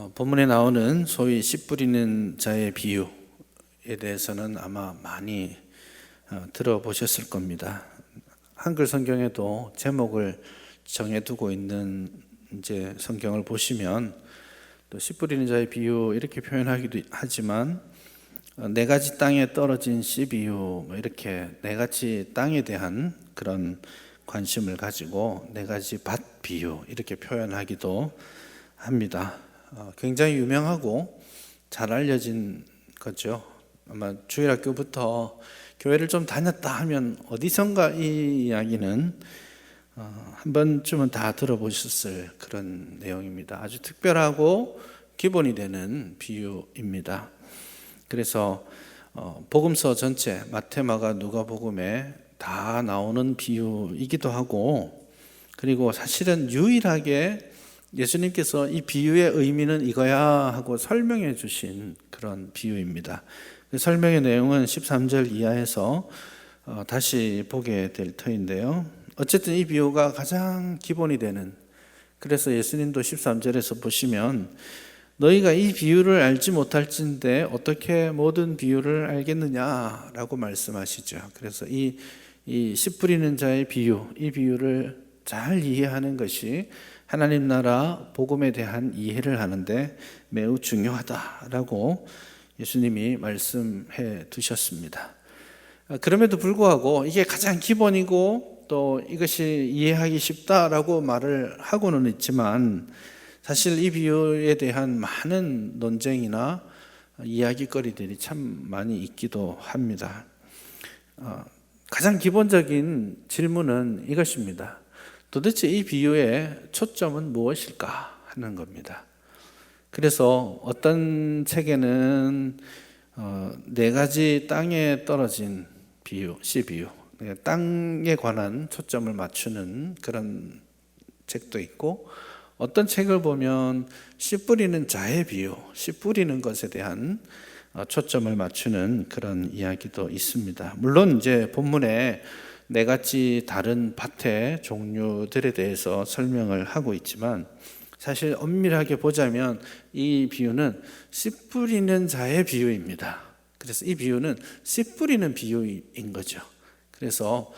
어, 본문에 나오는 소위 씨 뿌리는 자의 비유에 대해서는 아마 많이 어, 들어보셨을 겁니다. 한글 성경에도 제목을 정해두고 있는 이제 성경을 보시면 또 씨 뿌리는 자의 비유 이렇게 표현하기도 하지만 어, 네 가지 땅에 떨어진 씨 비유 뭐 이렇게 네 가지 땅에 대한 그런 관심을 가지고 네 가지 밭 비유 이렇게 표현하기도 합니다. 어, 굉장히 유명하고 잘 알려진 거죠. 아마 주일학교부터 교회를 좀 다녔다 하면 어디선가 이 이야기는 어, 한 번쯤은 다 들어보셨을 그런 내용입니다. 아주 특별하고 기본이 되는 비유입니다. 그래서 어, 복음서 전체 마테마가 누가복음에 다 나오는 비유이기도 하고 그리고 사실은 유일하게 예수님께서 이 비유의 의미는 이거야 하고 설명해 주신 그런 비유입니다. 그 설명의 내용은 13절 이하에서 어, 다시 보게 될 터인데요. 어쨌든 이 비유가 가장 기본이 되는 그래서 예수님도 13절에서 보시면 너희가 이 비유를 알지 못할진데 어떻게 모든 비유를 알겠느냐라고 말씀하시죠. 그래서 이, 이씨 뿌리는 자의 비유, 이 비유를 잘 이해하는 것이 하나님 나라 복음에 대한 이해를 하는데 매우 중요하다라고 예수님이 말씀해 두셨습니다. 그럼에도 불구하고 이게 가장 기본이고 또 이것이 이해하기 쉽다라고 말을 하고는 있지만 사실 이 비유에 대한 많은 논쟁이나 이야기거리들이 참 많이 있기도 합니다. 어, 가장 기본적인 질문은 이것입니다. 도대체 이 비유의 초점은 무엇일까 하는 겁니다. 그래서 어떤 책에는 어, 네 가지 땅에 떨어진 비유, 씨 비유, 그러니까 땅에 관한 초점을 맞추는 그런 책도 있고 어떤 책을 보면 씨 뿌리는 자의 비유, 씨 뿌리는 것에 대한 어, 초점을 맞추는 그런 이야기도 있습니다. 물론 이제 본문에 네 가지 다른 밭의 종류들에 대해서 설명을 하고 있지만 사실 엄밀하게 보자면 이 비유는 씨 뿌리는 자의 비유입니다. 그래서 이 비유는 씨 뿌리는 비유인 거죠. 그래서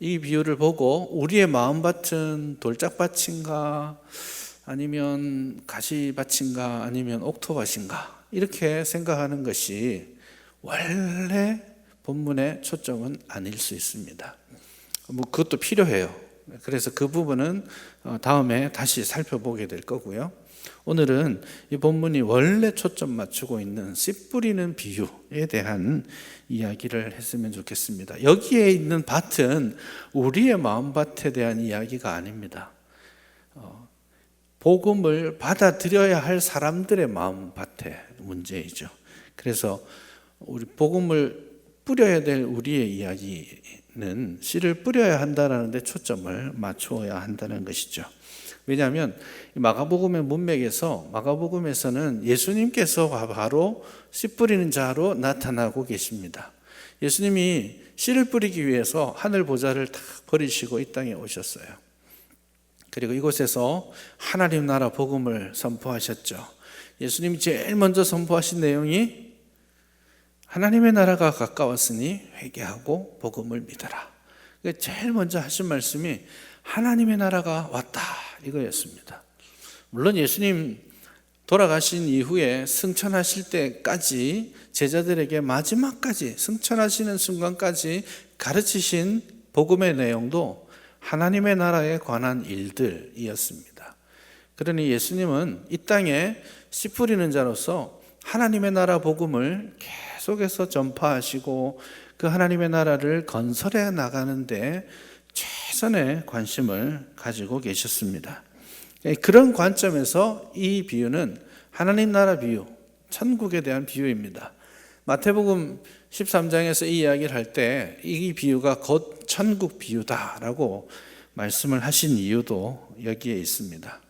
이 비유를 보고 우리의 마음밭은 돌짝밭인가 아니면 가시밭인가 아니면 옥토밭인가 이렇게 생각하는 것이 원래 본문의 초점은 아닐 수 있습니다. 뭐 그것도 필요해요. 그래서 그 부분은 어, 다음에 다시 살펴보게 될 거고요. 오늘은 이 본문이 원래 초점 맞추고 있는 씨 뿌리는 비유에 대한 이야기를 했으면 좋겠습니다. 여기에 있는 밭은 우리의 마음밭에 대한 이야기가 아닙니다. 어, 복음을 받아들여야 할 사람들의 마음밭의 문제이죠. 그래서 우리 복음을 뿌려야 될 우리의 이야기는 씨를 뿌려야 한다는 데 초점을 맞추어야 한다는 것이죠. 왜냐하면 마가복음의 문맥에서 마가복음에서는 예수님께서 바로 씨 뿌리는 자로 나타나고 계십니다. 예수님이 씨를 뿌리기 위해서 하늘 보좌를 다 버리시고 이 땅에 오셨어요. 그리고 이곳에서 하나님 나라 복음을 선포하셨죠. 예수님이 제일 먼저 선포하신 내용이 하나님의 나라가 가까웠으니 회개하고 복음을 믿어라. 제일 먼저 하신 말씀이 하나님의 나라가 왔다 이거였습니다. 물론 예수님 돌아가신 이후에 승천하실 때까지 제자들에게 마지막까지 승천하시는 순간까지 가르치신 복음의 내용도 하나님의 나라에 관한 일들이었습니다. 그러니 예수님은 이 땅에 씨 뿌리는 자로서 하나님의 나라 복음을 계속해서 전파하시고 그 하나님의 나라를 건설해 나가는데 최선의 관심을 가지고 계셨습니다. 그런 관점에서 이 비유는 하나님 나라 비유, 천국에 대한 비유입니다. 마태복음 13장에서 이 이야기를 할 때 이 비유가 곧 천국 비유다라고 말씀을 하신 이유도 여기에 있습니다.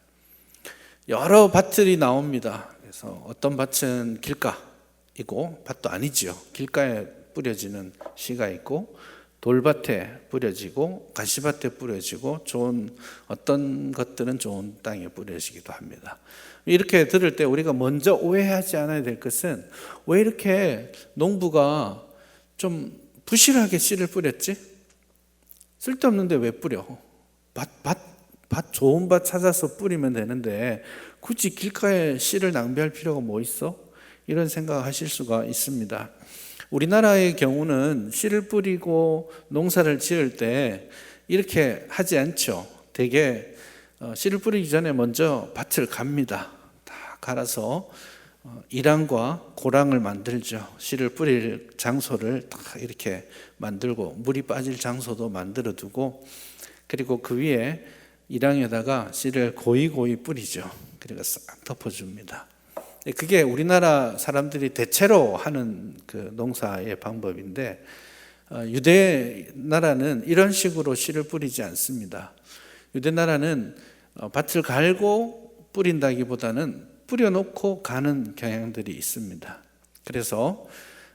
여러 밭들이 나옵니다. 그래서 어떤 밭은 길가이고 밭도 아니지요. 길가에 뿌려지는 씨가 있고 돌밭에 뿌려지고 가시밭에 뿌려지고 좋은 어떤 것들은 좋은 땅에 뿌려지기도 합니다. 이렇게 들을 때 우리가 먼저 오해하지 않아야 될 것은 왜 이렇게 농부가 좀 부실하게 씨를 뿌렸지? 쓸데없는데 왜 뿌려? 밭, 밭, 밭 좋은 밭 찾아서 뿌리면 되는데 굳이 길가에 씨를 낭비할 필요가 뭐 있어? 이런 생각하실 수가 있습니다. 우리나라의 경우는 씨를 뿌리고 농사를 지을 때 이렇게 하지 않죠. 대개 어, 씨를 뿌리기 전에 먼저 밭을 갑니다. 다 갈아서 어, 이랑과 고랑을 만들죠. 씨를 뿌릴 장소를 다 이렇게 만들고 물이 빠질 장소도 만들어 두고 그리고 그 위에 이랑에다가 씨를 고이 고이 뿌리죠. 그리고 싹 덮어줍니다. 그게 우리나라 사람들이 대체로 하는 그 농사의 방법인데 어, 유대 나라는 이런 식으로 씨를 뿌리지 않습니다. 유대 나라는 어, 밭을 갈고 뿌린다기보다는 뿌려놓고 가는 경향들이 있습니다. 그래서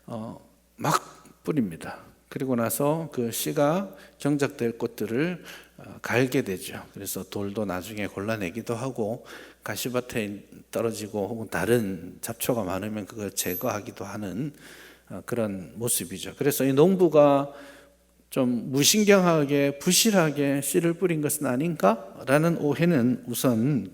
어, 막 뿌립니다. 그리고 나서 그 씨가 경작될 꽃들을 어, 갈게 되죠. 그래서 돌도 나중에 골라내기도 하고 가시밭에 떨어지고 혹은 다른 잡초가 많으면 그걸 제거하기도 하는 어, 그런 모습이죠. 그래서 이 농부가 좀 무신경하게 부실하게 씨를 뿌린 것은 아닌가라는 오해는 우선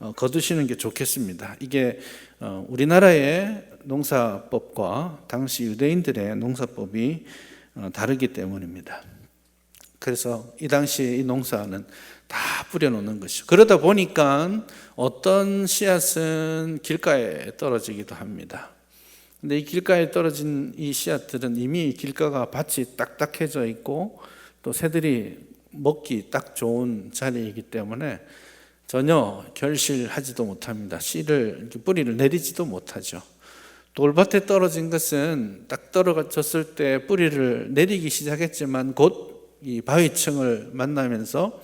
어, 거두시는 게 좋겠습니다. 이게 어, 우리나라의 농사법과 당시 유대인들의 농사법이 어, 다르기 때문입니다. 그래서 이 당시 이 농사는 다 뿌려놓는 것이죠. 그러다 보니까 어떤 씨앗은 길가에 떨어지기도 합니다. 근데 이 길가에 떨어진 이 씨앗들은 이미 길가가 밭이 딱딱해져 있고 또 새들이 먹기 딱 좋은 자리이기 때문에 전혀 결실하지도 못합니다. 씨를 뿌리를 내리지도 못하죠. 돌밭에 떨어진 것은 딱 떨어졌을 때 뿌리를 내리기 시작했지만 곧 이 바위층을 만나면서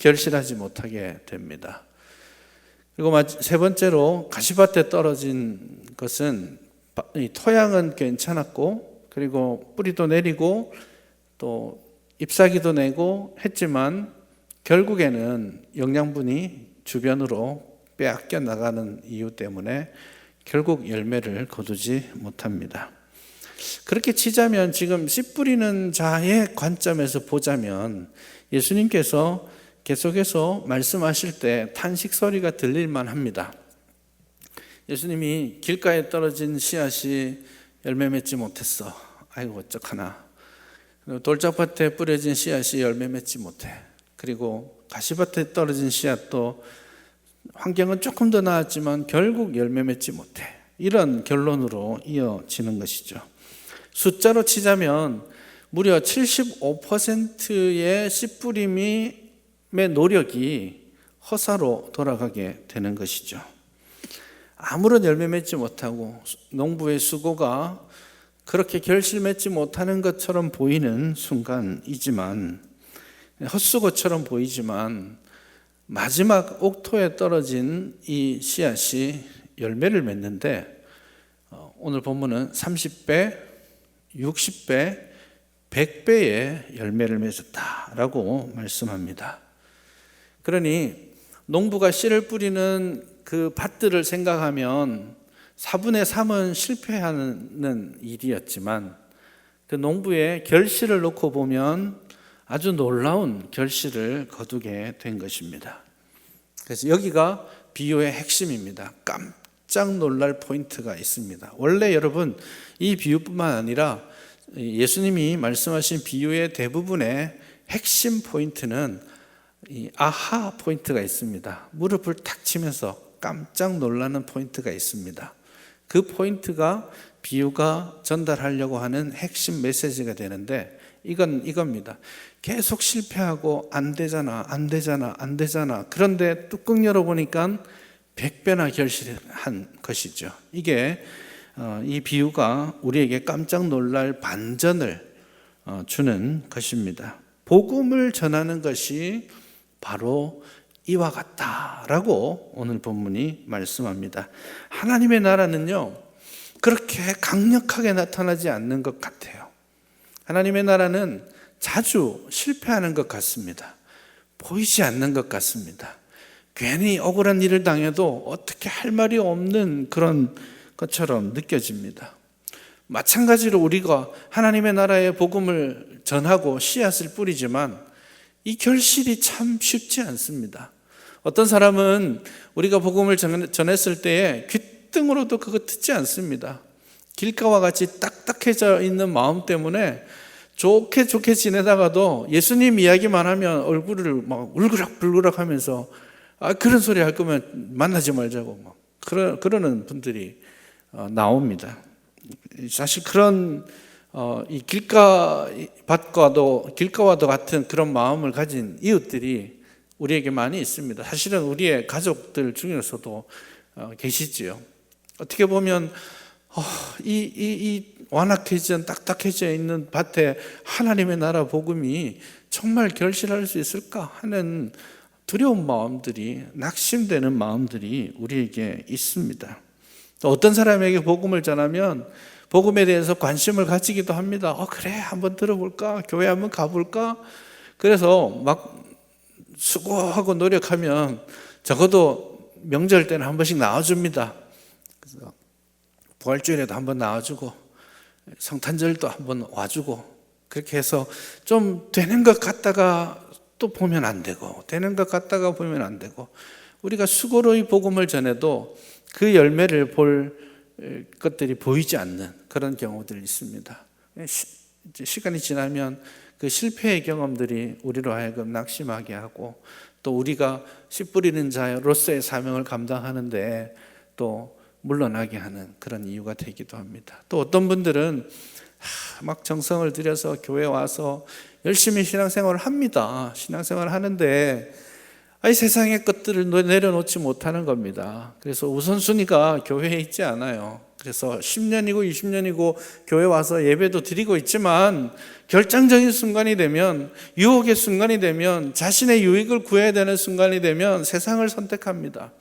결실하지 못하게 됩니다. 그리고 세 번째로 가시밭에 떨어진 것은 토양은 괜찮았고 그리고 뿌리도 내리고 또 잎사귀도 내고 했지만 결국에는 영양분이 주변으로 빼앗겨 나가는 이유 때문에 결국 열매를 거두지 못합니다. 그렇게 치자면 지금 씨 뿌리는 자의 관점에서 보자면 예수님께서 계속해서 말씀하실 때 탄식 소리가 들릴만 합니다. 예수님이 길가에 떨어진 씨앗이 열매 맺지 못했어. 아이고 어떡하나. 돌짝밭에 뿌려진 씨앗이 열매 맺지 못해. 그리고 가시밭에 떨어진 씨앗도 환경은 조금 더 나았지만 결국 열매 맺지 못해. 이런 결론으로 이어지는 것이죠. 숫자로 치자면 무려 75%의 씨뿌림의 노력이 허사로 돌아가게 되는 것이죠. 아무런 열매 맺지 못하고 농부의 수고가 그렇게 결실 맺지 못하는 것처럼 보이는 순간이지만 헛수고처럼 보이지만 마지막 옥토에 떨어진 이 씨앗이 열매를 맺는데 어, 오늘 본문은 30배, 60배, 100배의 열매를 맺었다라고 말씀합니다. 그러니 농부가 씨를 뿌리는 그 밭들을 생각하면 4분의 3은 실패하는 일이었지만 그 농부의 결실을 놓고 보면 아주 놀라운 결실을 거두게 된 것입니다. 그래서 여기가 비유의 핵심입니다. 깜짝 놀랄 포인트가 있습니다. 원래 여러분 이 비유뿐만 아니라 예수님이 말씀하신 비유의 대부분의 핵심 포인트는 이 아하 포인트가 있습니다. 무릎을 탁 치면서 깜짝 놀라는 포인트가 있습니다. 그 포인트가 비유가 전달하려고 하는 핵심 메시지가 되는데 이건 이겁니다. 계속 실패하고 안 되잖아, 안 되잖아, 안 되잖아. 그런데 뚜껑 열어보니까 100배나 결실한 것이죠. 이게 어, 이 비유가 우리에게 깜짝 놀랄 반전을 어, 주는 것입니다. 복음을 전하는 것이 바로 이와 같다라고 오늘 본문이 말씀합니다. 하나님의 나라는요, 그렇게 강력하게 나타나지 않는 것 같아요. 하나님의 나라는 자주 실패하는 것 같습니다. 보이지 않는 것 같습니다. 괜히 억울한 일을 당해도 어떻게 할 말이 없는 그런 것처럼 느껴집니다. 마찬가지로 우리가 하나님의 나라의 복음을 전하고 씨앗을 뿌리지만 이 결실이 참 쉽지 않습니다. 어떤 사람은 우리가 복음을 전- 전했을 때에 귀등으로도 그거 듣지 않습니다. 길가와 같이 딱딱해져 있는 마음 때문에 좋게 좋게 지내다가도 예수님 이야기만 하면 얼굴을 막 울그락불그락 하면서 아, 그런 소리 할 거면 만나지 말자고 막 그러, 그러는 분들이 어, 나옵니다. 사실 그런 어, 이 길가 밭과도 길가와도 같은 그런 마음을 가진 이웃들이 우리에게 많이 있습니다. 사실은 우리의 가족들 중에서도 어, 계시지요. 어떻게 보면 어, 이, 이, 이 완악해진 딱딱해져 있는 밭에 하나님의 나라 복음이 정말 결실할 수 있을까 하는 두려운 마음들이 낙심되는 마음들이 우리에게 있습니다. 또 어떤 사람에게 복음을 전하면 복음에 대해서 관심을 가지기도 합니다. 어 그래 한번 들어볼까 교회 한번 가볼까 그래서 막 수고하고 노력하면 적어도 명절 때는 한 번씩 나와줍니다. 부활주일에도 한번 나와주고 성탄절도 한번 와주고 그렇게 해서 좀 되는 것 같다가 또 보면 안 되고 되는 것 같다가 보면 안 되고 우리가 수고로 이 복음을 전해도 그 열매를 볼 에, 것들이 보이지 않는 그런 경우들이 있습니다. 시- 이제 시간이 지나면 그 실패의 경험들이 우리로 하여금 낙심하게 하고 또 우리가 씨 뿌리는 자로서의 사명을 감당하는데 또 물러나게 하는 그런 이유가 되기도 합니다. 또 어떤 분들은 하, 막 정성을 들여서 교회 와서 열심히 신앙생활을 합니다. 신앙생활을 하는데 아이 세상의 것들을 내려놓지 못하는 겁니다. 그래서 우선순위가 교회에 있지 않아요. 그래서 10년이고 20년이고 교회 와서 예배도 드리고 있지만 결정적인 순간이 되면 유혹의 순간이 되면 자신의 유익을 구해야 되는 순간이 되면 세상을 선택합니다.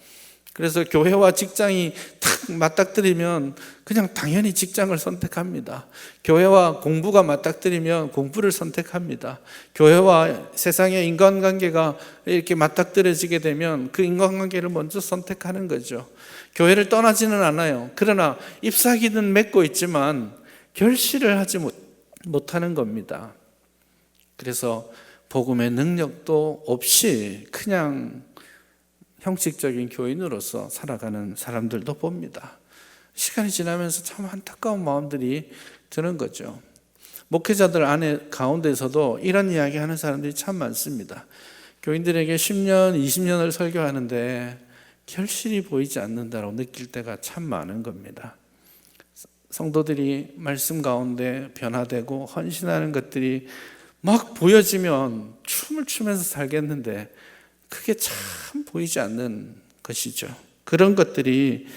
그래서 교회와 직장이 탁 맞닥뜨리면 그냥 당연히 직장을 선택합니다. 교회와 공부가 맞닥뜨리면 공부를 선택합니다. 교회와 세상의 인간관계가 이렇게 맞닥뜨려지게 되면 그 인간관계를 먼저 선택하는 거죠. 교회를 떠나지는 않아요. 그러나 잎사귀는 맺고 있지만 결실을 하지 못, 못하는 겁니다. 그래서 복음의 능력도 없이 그냥 형식적인 교인으로서 살아가는 사람들도 봅니다. 시간이 지나면서 참 안타까운 마음들이 드는 거죠. 목회자들 안에 가운데서도 이런 이야기 하는 사람들이 참 많습니다. 교인들에게 10년, 20년을 설교하는데 결실이 보이지 않는다고 느낄 때가 참 많은 겁니다. 성도들이 말씀 가운데 변화되고 헌신하는 것들이 막 보여지면 춤을 추면서 살겠는데 그게 참 보이지 않는 것이죠. 그런 것들이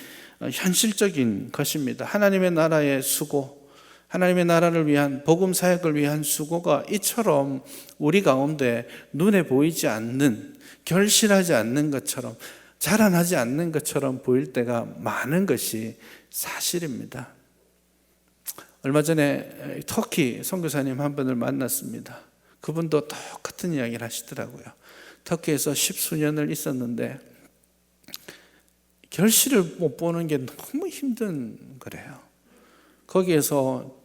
현실적인 것입니다. 하나님의 나라의 수고, 하나님의 나라를 위한 복음 사역을 위한 수고가 이처럼 우리 가운데 눈에 보이지 않는 결실하지 않는 것처럼 자라나지 않는 것처럼 보일 때가 많은 것이 사실입니다. 얼마 전에 터키 선교사님 한 분을 만났습니다. 그분도 똑같은 이야기를 하시더라고요. 터키에서 십수년을 있었는데 결실을 못 보는 게 너무 힘든 거래요. 거기에서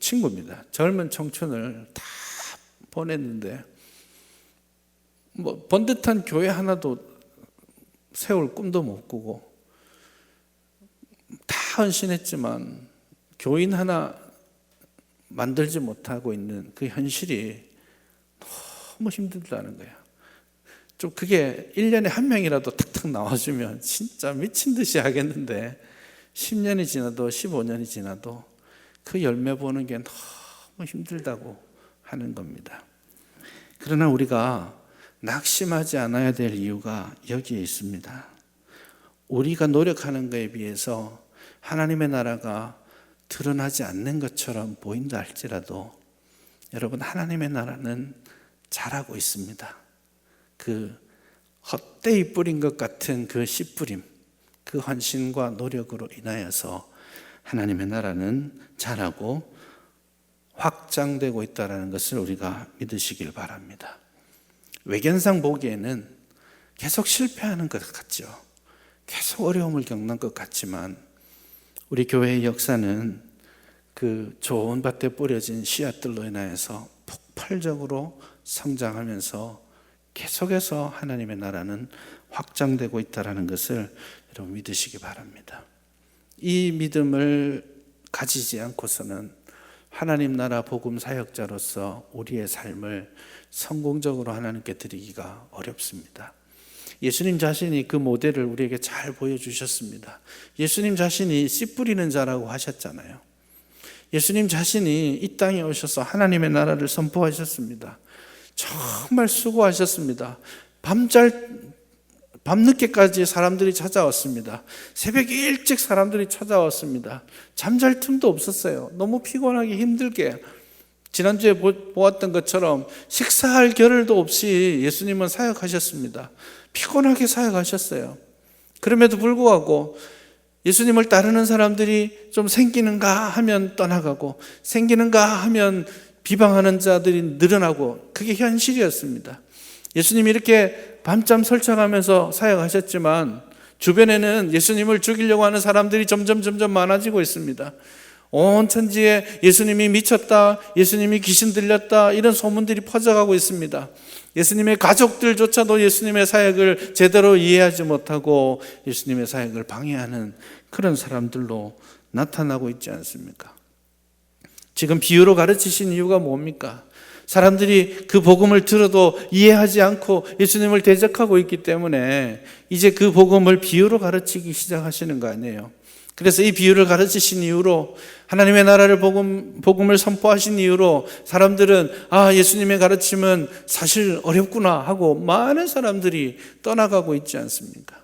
친구입니다. 젊은 청춘을 다 보냈는데 뭐 번듯한 교회 하나도 세울 꿈도 못 꾸고 다 헌신했지만 교인 하나 만들지 못하고 있는 그 현실이 너무 힘들다는 거예요. 좀 그게 1년에 한 명이라도 탁탁 나와주면 진짜 미친 듯이 하겠는데 10년이 지나도 15년이 지나도 그 열매 보는 게 너무 힘들다고 하는 겁니다. 그러나 우리가 낙심하지 않아야 될 이유가 여기에 있습니다. 우리가 노력하는 것에 비해서 하나님의 나라가 드러나지 않는 것처럼 보인다 할지라도 여러분 하나님의 나라는 잘하고 있습니다. 그 헛되이 뿌린 것 같은 그 씨뿌림, 그 헌신과 노력으로 인하여서 하나님의 나라는 자라고 확장되고 있다는 것을 우리가 믿으시길 바랍니다. 외견상 보기에는 계속 실패하는 것 같죠. 계속 어려움을 겪는 것 같지만 우리 교회의 역사는 그 좋은 밭에 뿌려진 씨앗들로 인하여서 폭발적으로 성장하면서 계속해서 하나님의 나라는 확장되고 있다는 것을 여러분 믿으시기 바랍니다. 이 믿음을 가지지 않고서는 하나님 나라 복음 사역자로서 우리의 삶을 성공적으로 하나님께 드리기가 어렵습니다. 예수님 자신이 그 모델을 우리에게 잘 보여주셨습니다. 예수님 자신이 씨 뿌리는 자라고 하셨잖아요. 예수님 자신이 이 땅에 오셔서 하나님의 나라를 선포하셨습니다. 정말 수고하셨습니다. 밤잘 밤늦게까지 사람들이 찾아왔습니다. 새벽 일찍 사람들이 찾아왔습니다. 잠잘 틈도 없었어요. 너무 피곤하게 힘들게. 지난주에 보았던 것처럼 식사할 겨를도 없이 예수님은 사역하셨습니다. 피곤하게 사역하셨어요. 그럼에도 불구하고 예수님을 따르는 사람들이 좀 생기는가 하면 떠나가고 생기는가 하면 비방하는 자들이 늘어나고 그게 현실이었습니다. 예수님이 이렇게 밤잠 설쳐가면서 사역하셨지만 주변에는 예수님을 죽이려고 하는 사람들이 점점 점점 많아지고 있습니다. 온 천지에 예수님이 미쳤다, 예수님이 귀신 들렸다 이런 소문들이 퍼져가고 있습니다. 예수님의 가족들조차도 예수님의 사역을 제대로 이해하지 못하고 예수님의 사역을 방해하는 그런 사람들로 나타나고 있지 않습니까? 지금 비유로 가르치신 이유가 뭡니까? 사람들이 그 복음을 들어도 이해하지 않고 예수님을 대적하고 있기 때문에 이제 그 복음을 비유로 가르치기 시작하시는 거 아니에요. 그래서 이 비유를 가르치신 이유로 하나님의 나라를 복음, 복음을 선포하신 이유로 사람들은 아, 예수님의 가르침은 사실 어렵구나 하고 많은 사람들이 떠나가고 있지 않습니까?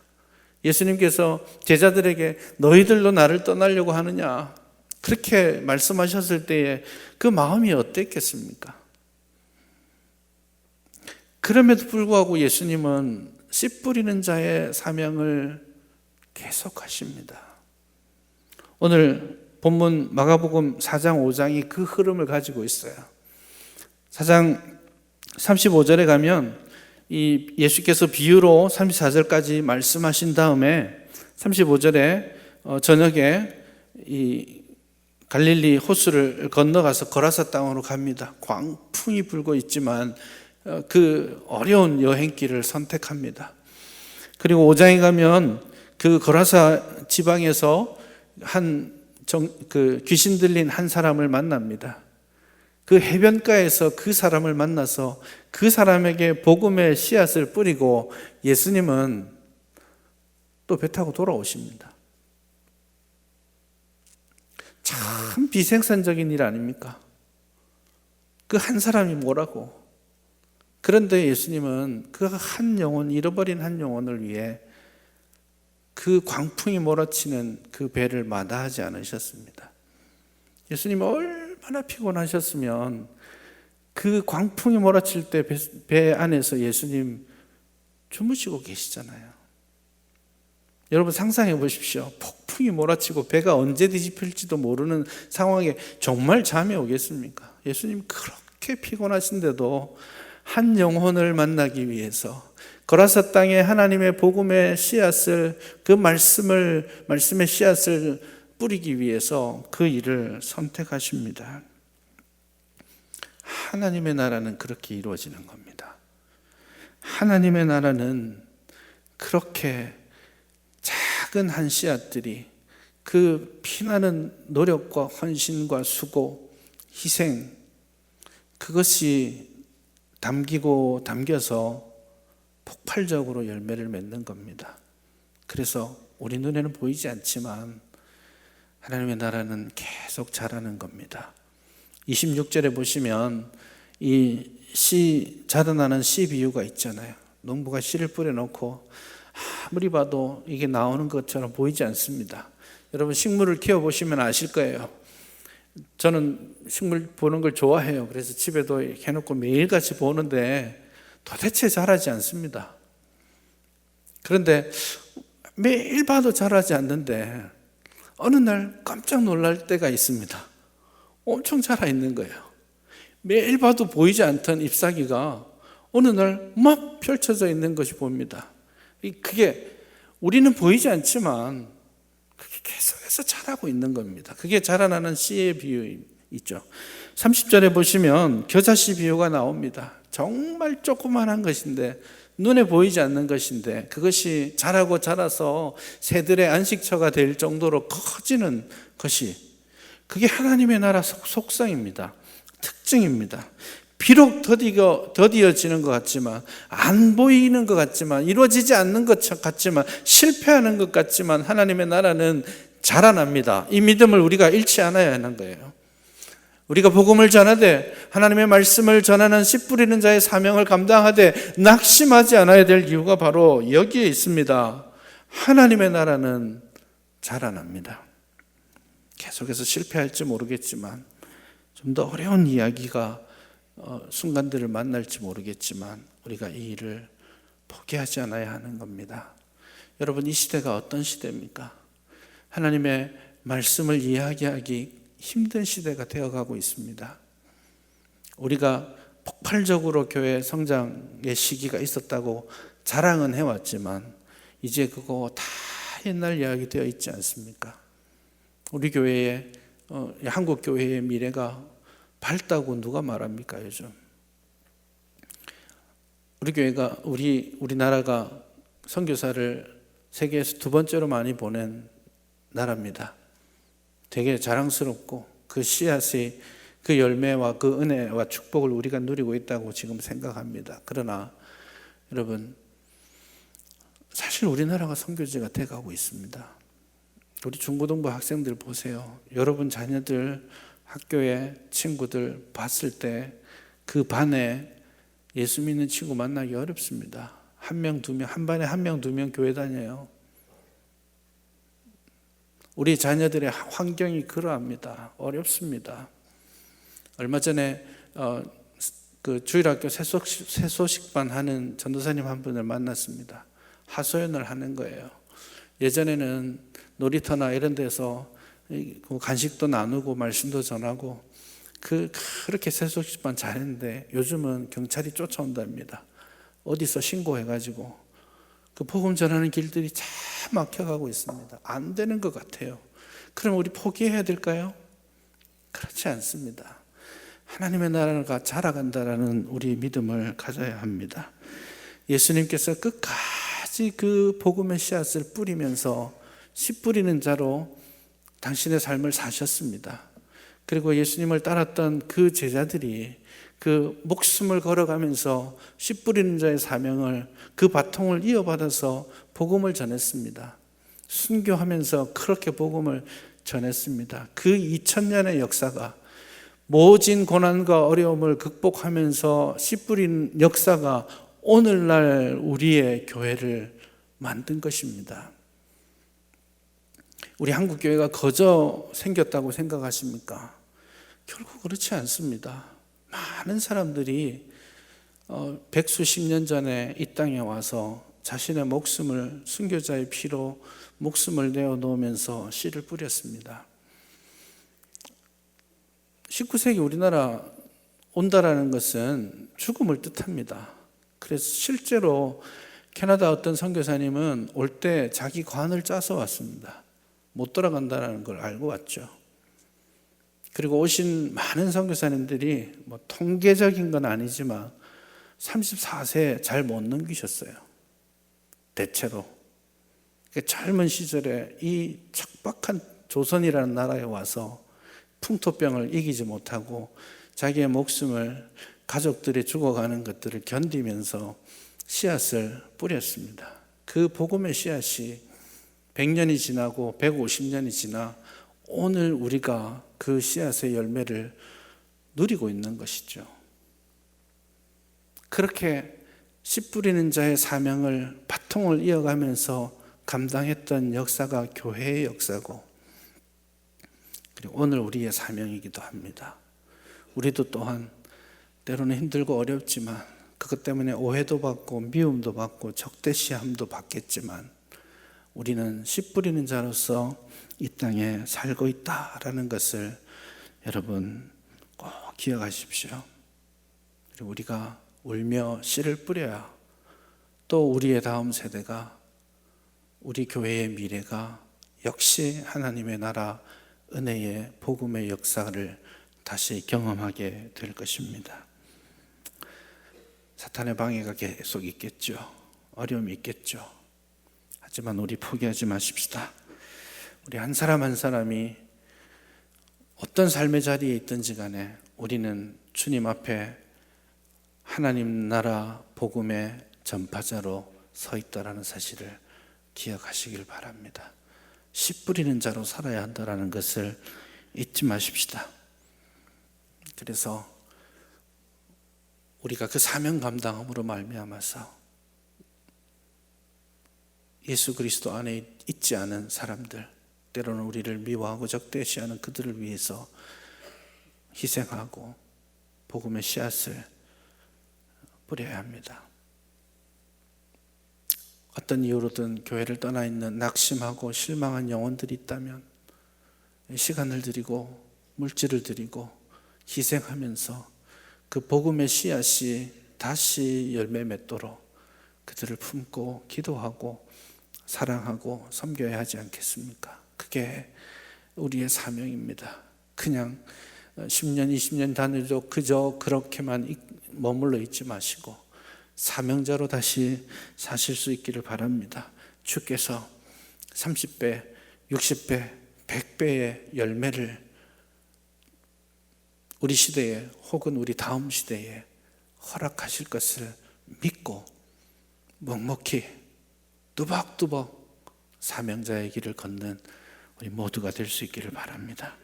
예수님께서 제자들에게 너희들도 나를 떠나려고 하느냐? 그렇게 말씀하셨을 때에 그 마음이 어땠겠습니까? 그럼에도 불구하고 예수님은 씨 뿌리는 자의 사명을 계속하십니다. 오늘 본문 마가복음 4장 5장이 그 흐름을 가지고 있어요. 4장 35절에 가면 이 예수께서 비유로 34절까지 말씀하신 다음에 35절에 어, 저녁에 이 갈릴리 호수를 건너가서 거라사 땅으로 갑니다. 광풍이 불고 있지만 어, 그 어려운 여행길을 선택합니다. 그리고 오장에 가면 그 거라사 지방에서 한 정, 그 귀신 들린 한 사람을 만납니다. 그 해변가에서 그 사람을 만나서 그 사람에게 복음의 씨앗을 뿌리고 예수님은 또 배 타고 돌아오십니다. 참 비생산적인 일 아닙니까? 그 한 사람이 뭐라고? 그런데 예수님은 그 한 영혼, 잃어버린 한 영혼을 위해 그 광풍이 몰아치는 그 배를 마다하지 않으셨습니다. 예수님 얼마나 피곤하셨으면 그 광풍이 몰아칠 때 배 안에서 예수님 주무시고 계시잖아요. 여러분 상상해 보십시오. 폭풍이 몰아치고 배가 언제 뒤집힐지도 모르는 상황에 정말 잠이 오겠습니까? 예수님 그렇게 피곤하신데도 한 영혼을 만나기 위해서 거라사 땅에 하나님의 복음의 씨앗을 그 말씀을 말씀의 씨앗을 뿌리기 위해서 그 일을 선택하십니다. 하나님의 나라는 그렇게 이루어지는 겁니다. 하나님의 나라는 그렇게 작은 한 씨앗들이 그 피나는 노력과 헌신과 수고, 희생, 그것이 담기고 담겨서 폭발적으로 열매를 맺는 겁니다. 그래서 우리 눈에는 보이지 않지만 하나님의 나라는 계속 자라는 겁니다. 26절에 보시면 이 씨 자라나는 씨 비유가 있잖아요. 농부가 씨를 뿌려놓고 아무리 봐도 이게 나오는 것처럼 보이지 않습니다. 여러분 식물을 키워 보시면 아실 거예요. 저는 식물 보는 걸 좋아해요. 그래서 집에도 해놓고 매일같이 보는데 도대체 자라지 않습니다. 그런데 매일 봐도 자라지 않는데 어느 날 깜짝 놀랄 때가 있습니다. 엄청 자라 있는 거예요. 매일 봐도 보이지 않던 잎사귀가 어느 날 막 펼쳐져 있는 것이 보입니다. 이- 그게 우리는 보이지 않지만 그게 계속해서 자라고 있는 겁니다. 그게 자라나는 씨의 비유 있죠. 30절에 보시면 겨자씨 비유가 나옵니다. 정말 조그만한 것인데 눈에 보이지 않는 것인데 그것이 자라고 자라서 새들의 안식처가 될 정도로 커지는 것이 그게 하나님의 나라 속- 속성입니다. 특징입니다. 비록 더디어, 더디어지는 것 같지만, 안 보이는 것 같지만, 이루어지지 않는 것 같지만, 실패하는 것 같지만, 하나님의 나라는 자라납니다. 이 믿음을 우리가 잃지 않아야 하는 거예요. 우리가 복음을 전하되, 하나님의 말씀을 전하는 씨 뿌리는 자의 사명을 감당하되, 낙심하지 않아야 될 이유가 바로 여기에 있습니다. 하나님의 나라는 자라납니다. 계속해서 실패할지 모르겠지만, 좀 더 어려운 이야기가 어, 순간들을 만날지 모르겠지만 우리가 이 일을 포기하지 않아야 하는 겁니다. 여러분 이 시대가 어떤 시대입니까? 하나님의 말씀을 이야기하기 힘든 시대가 되어가고 있습니다. 우리가 폭발적으로 교회 성장의 시기가 있었다고 자랑은 해왔지만 이제 그거 다 옛날 이야기 되어 있지 않습니까? 우리 교회의 어, 한국 교회의 미래가 밝다고 누가 말합니까 요즘? 우리 교회가 우리 우리나라가 선교사를 세계에서 두 번째로 많이 보낸 나라입니다. 되게 자랑스럽고 그 씨앗이 그 열매와 그 은혜와 축복을 우리가 누리고 있다고 지금 생각합니다. 그러나 여러분 사실 우리나라가 선교지가 돼가고 있습니다. 우리 중고등부 학생들 보세요. 여러분 자녀들 학교에 친구들 봤을 때 그 반에 예수 믿는 친구 만나기 어렵습니다. 한 명, 두 명, 한 반에 한 명, 두 명 교회 다녀요. 우리 자녀들의 환경이 그러합니다. 어렵습니다. 얼마 전에 어, 그 주일학교 새소식, 새소식반 하는 전도사님 한 분을 만났습니다. 하소연을 하는 거예요. 예전에는 놀이터나 이런 데서 그 간식도 나누고 말씀도 전하고 그 그렇게 새소식반 잘했는데 요즘은 경찰이 쫓아온답니다. 어디서 신고해가지고 그 복음 전하는 길들이 참 막혀가고 있습니다. 안 되는 것 같아요. 그럼 우리 포기해야 될까요? 그렇지 않습니다. 하나님의 나라가 자라간다라는 우리 믿음을 가져야 합니다. 예수님께서 끝까지 그 복음의 씨앗을 뿌리면서 씨 뿌리는 자로 당신의 삶을 사셨습니다. 그리고 예수님을 따랐던 그 제자들이 그 목숨을 걸어가면서 씨 뿌리는 자의 사명을 그 바통을 이어받아서 복음을 전했습니다. 순교하면서 그렇게 복음을 전했습니다. 그 2000년의 역사가 모진 고난과 어려움을 극복하면서 씨 뿌린 역사가 오늘날 우리의 교회를 만든 것입니다. 우리 한국 교회가 거저 생겼다고 생각하십니까? 결국 그렇지 않습니다. 많은 사람들이 어, 백수십 년 전에 이 땅에 와서 자신의 목숨을 순교자의 피로 목숨을 내어 놓으면서 씨를 뿌렸습니다. 19세기 우리나라 온다라는 것은 죽음을 뜻합니다. 그래서 실제로 캐나다 어떤 선교사님은 올 때 자기 관을 짜서 왔습니다. 못 돌아간다는 걸 알고 왔죠. 그리고 오신 많은 선교사님들이 뭐 통계적인 건 아니지만 34세 잘 못 넘기셨어요. 대체로. 그러니까 젊은 시절에 이 척박한 조선이라는 나라에 와서 풍토병을 이기지 못하고 자기의 목숨을 가족들이 죽어가는 것들을 견디면서 씨앗을 뿌렸습니다. 그 복음의 씨앗이 100년이 지나고 150년이 지나 오늘 우리가 그 씨앗의 열매를 누리고 있는 것이죠. 그렇게 씨 뿌리는 자의 사명을 바통을 이어가면서 감당했던 역사가 교회의 역사고 그리고 오늘 우리의 사명이기도 합니다. 우리도 또한 때로는 힘들고 어렵지만 그것 때문에 오해도 받고 미움도 받고 적대시함도 받겠지만 우리는 씨 뿌리는 자로서 이 땅에 살고 있다라는 것을 여러분 꼭 기억하십시오. 그리고 우리가 울며 씨를 뿌려야 또 우리의 다음 세대가 우리 교회의 미래가 역시 하나님의 나라 은혜의 복음의 역사를 다시 경험하게 될 것입니다. 사탄의 방해가 계속 있겠죠. 어려움이 있겠죠. 하지만 우리 포기하지 마십시다. 우리 한 사람 한 사람이 어떤 삶의 자리에 있든지 간에 우리는 주님 앞에 하나님 나라 복음의 전파자로 서 있다라는 사실을 기억하시길 바랍니다. 씨 뿌리는 자로 살아야 한다라는 것을 잊지 마십시다. 그래서 우리가 그 사명 감당함으로 말미암아서 예수 그리스도 안에 있지 않은 사람들, 때로는 우리를 미워하고 적대시하는 그들을 위해서 희생하고 복음의 씨앗을 뿌려야 합니다. 어떤 이유로든 교회를 떠나 있는 낙심하고 실망한 영혼들이 있다면 시간을 들이고 물질을 들이고 희생하면서 그 복음의 씨앗이 다시 열매 맺도록 그들을 품고 기도하고 사랑하고 섬겨야 하지 않겠습니까? 그게 우리의 사명입니다. 그냥 10년, 20년 단위로 그저 그렇게만 있- 머물러 있지 마시고 사명자로 다시 사실 수 있기를 바랍니다. 주께서 30배, 60배, 100배의 열매를 우리 시대에 혹은 우리 다음 시대에 허락하실 것을 믿고 묵묵히 뚜벅뚜벅 사명자의 길을 걷는 우리 모두가 될 수 있기를 바랍니다.